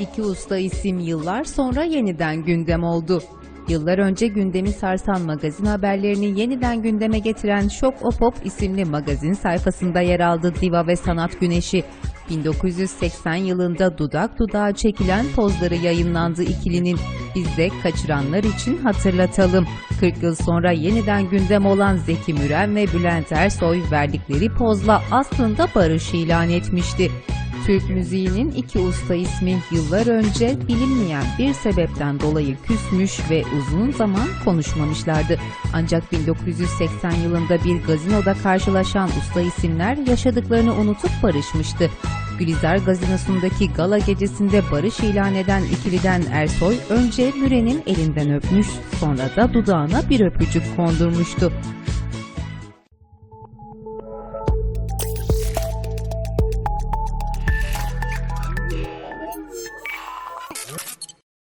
İki usta isim yıllar sonra yeniden gündem oldu. Yıllar önce gündemi sarsan magazin haberlerini yeniden gündeme getiren Şok Opop isimli magazin sayfasında yer aldı Diva ve Sanat Güneşi. 1980 yılında dudak dudağa çekilen pozları yayınlandı ikilinin. Biz de kaçıranlar için hatırlatalım. 40 yıl sonra yeniden gündem olan Zeki Müren ve Bülent Ersoy verdikleri pozla aslında barış ilan etmişti. Türk müziğinin iki usta ismi yıllar önce bilinmeyen bir sebepten dolayı küsmüş ve uzun zaman konuşmamışlardı. Ancak 1980 yılında bir gazinoda karşılaşan usta isimler yaşadıklarını unutup barışmıştı. Gülizar Gazinosu'ndaki gala gecesinde barış ilan eden ikiliden Ersoy önce Müren'in elinden öpmüş sonra da dudağına bir öpücük kondurmuştu. Oh,